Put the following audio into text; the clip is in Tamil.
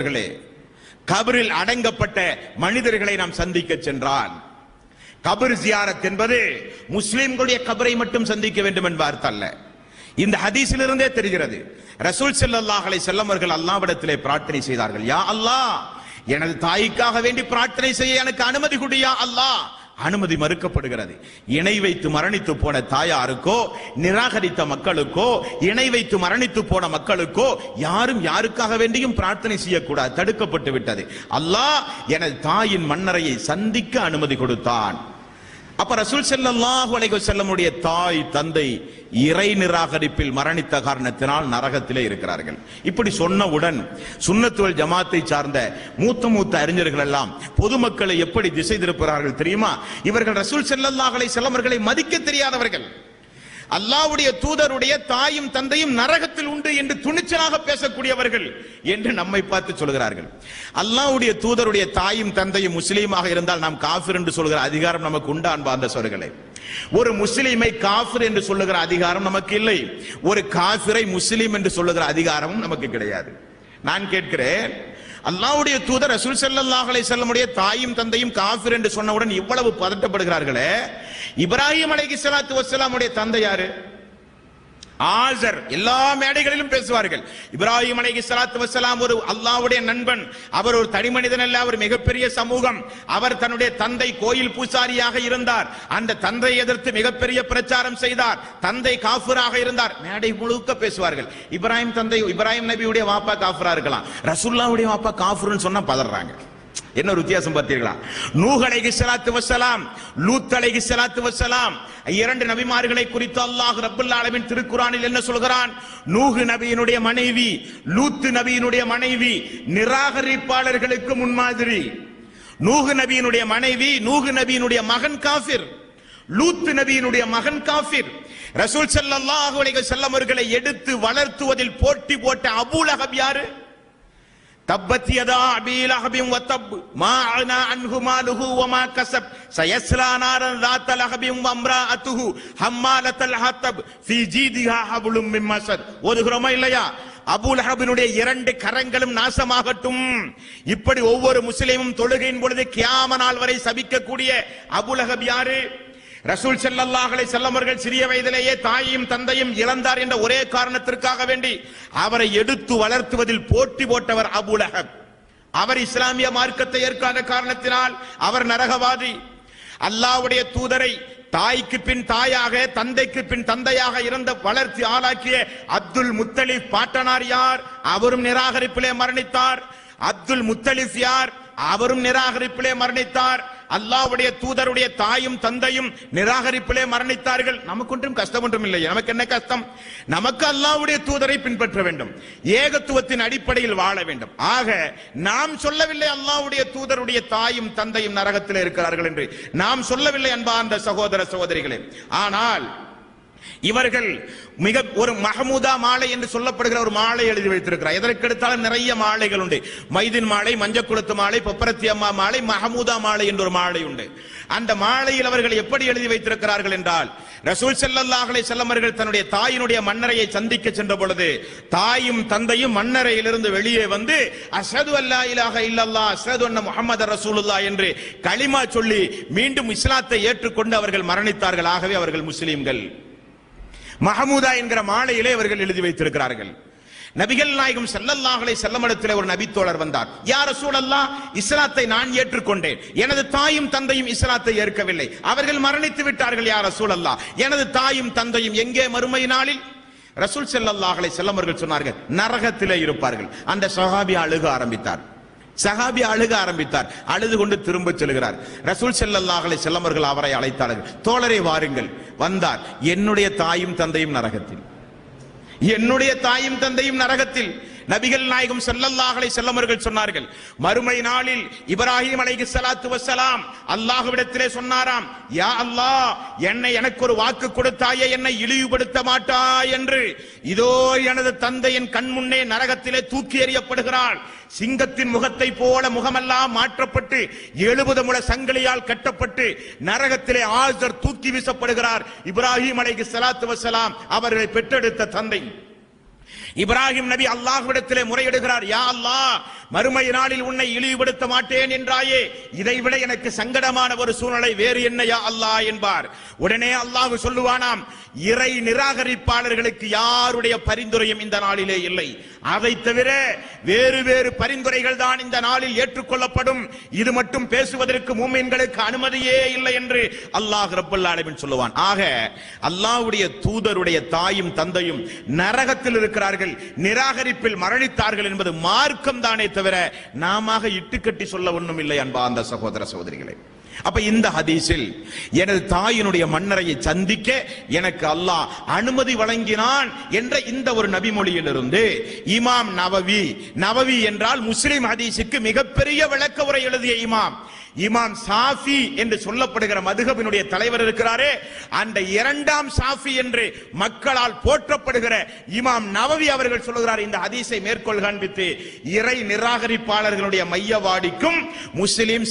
அவர்களே கபரில் அடங்கப்பட்ட மனிதர்களை நாம் சந்திக்க சென்றால் கபர் ஜியாரத் என்பது முஸ்லிம்களுடைய கபரை மட்டும் சந்திக்க வேண்டும் என்பார்த்தல்ல இந்த ஹதீஸிலிருந்தே தெரிகிறது. ரசூல் ஸல்லல்லாஹு செல்லமர்கள் வஸல்லம் பிரார்த்தனை செய்தார்கள் யா அல்லாஹ் எனது தாய்க்காக வேண்டி பிரார்த்தனை செய்ய எனக்கு அனுமதி கொடு அல்லாஹ் அனுமதி மறுக்கப்படுகிறது. இணை வைத்து மரணித்து போன தாயாருக்கோ நிராகரித்த மக்களுக்கோ இணை வைத்து மரணித்து போன மக்களுக்கோ யாரும் யாருக்காக வேண்டியும் பிரார்த்தனை செய்யக்கூடாது தடுக்கப்பட்டு விட்டது. அல்லாஹ் எனது தாயின் மன்னரையை சந்திக்க அனுமதி கொடுத்தான். அப்ப ரசூல் செல்லல்லாஹு அலைஹி வஸல்லமுடைய தாய் தந்தை இறை நிராகரிப்பில் மரணித்த காரணத்தினால் நரகத்திலே இருக்கிறார்கள். இப்படி சொன்னவுடன் சுன்னத்துவல் ஜமாத்தை சார்ந்த மூத்த மூத்த அறிஞர்கள் எல்லாம் பொதுமக்களை எப்படி திசை திருப்புகிறார்கள் தெரியுமா? இவர்கள் ரசூல் ஸல்லல்லாஹு அலைஹி வஸல்லம் மதிக்க தெரியாதவர்கள். அல்லாவுடைய தூதருடைய தாயும் தந்தையும் நரகத்தில் உண்டு என்று துணிச்சலாக பேசக்கூடியவர்கள் என்று நம்மை பார்த்து சொல்கிறார்கள். அல்லாஹ்வுடைய தூதருடைய தாயும் தந்தையும் முஸ்லீமாக இருந்தால் நாம் காஃபிர் என்று சொல்கிற அதிகாரம் நமக்கு உண்டா அன்பார்ந்த சொல்களை ஒரு முஸ்லீமை காஃபிர் என்று சொல்லுகிற அதிகாரம் நமக்கு இல்லை. ஒரு காஃபிரை முஸ்லீம் என்று சொல்லுகிற அதிகாரமும் நமக்கு கிடையாது. நான் கேட்கிறேன் அல்லாவுடைய தூதர் ரசூல் செல்லல்லாஹ் அலை செல்லமுடைய தாயும் தந்தையும் காஃபிர் என்று சொன்னவுடன் இவ்வளவு பதட்டப்படுகிறார்களே? இப்ராஹிம் அலைகி சலாத்து வசலாமுடைய தந்தை யாரு? ஆசர். எல்லா மேடைகளிலும் பேசுவார்கள். இப்ராஹிம் அலைகி சலாத்து வசலாம் ஒரு அல்லாவுடைய நண்பன். அவர் ஒரு தனி மனிதன் அல்ல அவர் மிகப்பெரிய சமூகம். அவர் தன்னுடைய தந்தை கோயில் பூசாரியாக இருந்தார். அந்த தந்தை எதிர்த்து மிகப்பெரிய பிரச்சாரம் செய்தார். தந்தை காஃபராக இருந்தார். மேடை முழுக்க பேசுவார்கள். இப்ராஹிம் தந்தை இப்ராஹிம் நபியுடைய வாப்பா காஃபரா இருக்கலாம். ரசுல்லாவுடைய வாப்பா காஃபர்னு சொன்னா பதறாங்க. என்ன ஒரு வித்தியாசம் பார்த்தீர்களா? நூஹ் அலைஹி ஸலாத்து வஸ்ஸலாம் லூத் அலைஹி ஸலாத்து இரண்டு நபிமார்களை குறித்து அல்லாஹ் ரப்பல் அளவின் திருக்குறானில் என்ன சொல்கிறான்? நூஹ் நபியினுடைய மனைவி லூத் நபியினுடைய மனைவி நிராகரிப்பாளர்களுக்கு முன்மாதிரி. நூஹ் நபியினுடைய மனைவி நூஹ் நபியினுடைய மகன் காஃபிர். லூத் நபியினுடைய மகன் காஃபிர். ரசூல் ஸல்லல்லாஹு அலைஹி வஸல்லம் அவர்களை எடுத்து வளர்த்துவதில் போட்டி போட்ட அபூ லஹப் யாரு? تبت يدا ابي لهب وتب ما اغنى عنه ماله وما كسب سيصلى نارا ذات لهب وامراته حمالة الحطب في جيدها حبل من مسد ஓதுகிறோமா இல்லையா அபூ லஹபினுடைய இரண்டு கரங்களும் நாசமாகட்டும் இப்படி ஒவ்வொரு முஸ்லிமும் தொழுகையின் பொழுது கியாம நாள் வரை சபிக்கக்கூடிய அபூ லஹப் யாரு ரசூல் செல்லல்லாஹலை செல்லமர்கள் சிறிய வயதிலேயே தாயையும் தந்தையும் இழந்தார் என்ற ஒரே காரணத்திற்காக வேண்டி அவரை எடுத்து வளர்த்துவதில் போட்டி போட்டவர் அபூ அவர் இஸ்லாமிய மார்க்கத்தை ஏற்காத காரணத்தினால் அவர் நரகவாதி. அல்லாஹ்வுடைய தூதரை தாய்க்கு பின் தாயாக தந்தைக்கு பின் தந்தையாக இருந்த வளர்ச்சி ஆளாக்கிய அப்துல் முத்தலிப் பாட்டனார் யார்? அவரும் நிராகரிப்பிலே மரணித்தார். அப்துல் முத்தலிப் யார்? அவரும் நிராகரிப்பிலே மரணித்தார். அல்லாஹ்வுடைய தூதருடைய தாயும் தந்தையும் நிராகரிப்பிலே மரணித்தார்கள். நமக்கு ஒன்றும் கஷ்டம் ஒன்றும் இல்லை நமக்கு என்ன கஷ்டம்? நமக்கு அல்லாவுடைய தூதரை பின்பற்ற வேண்டும். ஏகத்துவத்தின் அடிப்படையில் வாழ வேண்டும். ஆக நாம் சொல்லவில்லை அல்லாஹ்வுடைய தூதருடைய தாயும் தந்தையும் நரகத்தில் இருக்கிறார்கள் என்று. நாம் சொல்லவில்லை அன்பார்ந்த சகோதர சகோதரிகளே. ஆனால் இவர்கள் மிக ஒரு மஹமூதா மாலை என்று சொல்லப்படுகிற ஒரு மாலை எழுதி வைத்திருக்கிறார். எதற்கெடுத்தாலும் நிறைய மாலைகள் உண்டு. மைதின் மாலை மஞ்சக்குளத்து மாலை பொப்பரத்தி அம்மா மாலை மஹமூதா மாலை என்று ஒரு மாலை உண்டு. அந்த மாலையில் அவர்கள் எப்படி எழுதி வைத்திருக்கிறார்கள் என்றால் ரசூல் செல்லல்லாஹலை செல்லமர்கள் தன்னுடைய தாயினுடைய மன்னரையை சந்திக்க சென்ற பொழுது தாயும் தந்தையும் மன்னரையிலிருந்து வெளியே வந்து அசது அல்லா இலாக இல்லல்லா அசது அண்ண முகமது ரசூலுல்லா என்று களிமா சொல்லி மீண்டும் இஸ்லாத்தை ஏற்றுக்கொண்டு அவர்கள் மரணித்தார்கள். ஆகவே அவர்கள் முஸ்லீம்கள். மஹமூதா என்கிற மாலையிலே அவர்கள் எழுதி வைத்திருக்கிறார்கள். நபிகள் நாயகம் செல்லல்லாஹலை செல்லமடத்தில் ஒரு நபித்தோழர் வந்தார். யார் சூழல்லா இஸ்லாத்தை நான் ஏற்றுக்கொண்டேன். எனது தாயும் தந்தையும் இஸ்லாத்தை ஏற்கவில்லை. அவர்கள் மரணித்து விட்டார்கள் யார் சூழல்லா எனது தாயும் தந்தையும் எங்கே மறுமை நாளில்? ரசூல் செல்லல்லாஹலை செல்லமர்கள் சொன்னார்கள் நரகத்திலே இருப்பார்கள். அந்த சஹாபி அழுக ஆரம்பித்தார். சஹாபி அழுக ஆரம்பித்தார். அழுது கொண்டு திரும்ப செல்கிறார். ரசூல் செல்லல்லாஹலை செல்லமர்கள் அவரை அழைத்தார்கள். தோழரை வாருங்கள். வந்தார். என்னுடைய தாயும் தந்தையும் நரகத்தில். என்னுடைய தாயும் தந்தையும் நரகத்தில். நபிகள் நாயகம் செல்லல்லாஹலை செல்லமர்கள் அவர்கள் சொன்னார்கள் மறுமை நாளில் இப்ராஹிம் அலைகி சலாத்து வசலாம் அல்லாஹ்விடத்திலே சொன்னாராம் யா அல்லாஹ் என்னை எனக்கு ஒரு வாக்கு கொடுத்தாயே என்னை இழிவுபடுத்த மாட்டாய் என்று. இதோ எனது தந்தையின் கண் முன்னே நரகத்திலே தூக்கி எறியப்படுகிறாள். சிங்கத்தின் முகத்தை போல முகமெல்லாம் மாற்றப்பட்டு எழுபது முழ சங்கிலியால் கட்டப்பட்டு நரகத்திலே ஆசர் தூக்கி வீசப்படுகிறார் இப்ராஹிம் அலைஹி சலாத்து வசலாம் அவர்களை பெற்றெடுத்த தந்தை. இப்ராஹிம் நபி அல்லாஹ்விடத்திலே முறையிடுகிறார் யா அல்லாஹ் மறுமை நாளில் உன்னை இழிவுபடுத்த மாட்டேன் என்றாயே இதைவிட எனக்கு சங்கடமான ஒரு சூழ்நிலை வேறு என்ன யா அல்லாஹ்? என்பார். உடனே அல்லாஹ் சொல்லுவானாம் இறை நிராகரிப்பாளர்களுக்கு யாருடைய பரிந்துரையும் இந்த நாளிலே இல்லை. அதை தவிர வேறு வேறு பரிந்துரைகள் தான் இந்த நாளில் ஏற்றுக்கொள்ளப்படும். இது மட்டும் பேசுவதற்கு மூமின்களுக்கு அனுமதியே இல்லை என்று அல்லாஹ் ரப்பல் சொல்லுவான். ஆக அல்லாஹ்வுடைய தூதருடைய தாயும் தந்தையும் நரகத்தில் இருக்கிறார்கள். நிராகரிப்பில் மரணித்தார்கள் என்பது மார்க்கம் தானே தவிர நாம இட்டுக்கட்டி சொல்ல ஒண்ணும் இல்லை அன்பா அந்த சகோதர சகோதரிகளை. அப்ப இந்த ஹதீஸில் எனது தாயினுடைய மன்னரையை சந்திக்க எனக்கு அல்லாஹ் அனுமதி வழங்கினான் என்ற இந்த ஒரு நபிமொழியிலிருந்து இமாம் நவவி நவவி என்றால் முஸ்லிம் ஹதீஸுக்கு மிகப்பெரிய விளக்க உரை எழுதிய இமாம். இமாம் சாஃபி என்று சொல்லப்படுகிற மதுகபினுடைய தலைவர் இருக்கிறாரே அந்த இரண்டாம் சாஃபி என்று மக்களால் போற்றப்படுகிற இமாம் நவவி அவர்கள் சொல்லுகிறார் இந்த ஹதீஸை மேற்கோள் காண்பித்து இறை நிராகரிப்பாளர்களுடைய மையவாடிக்கும் முஸ்லிம்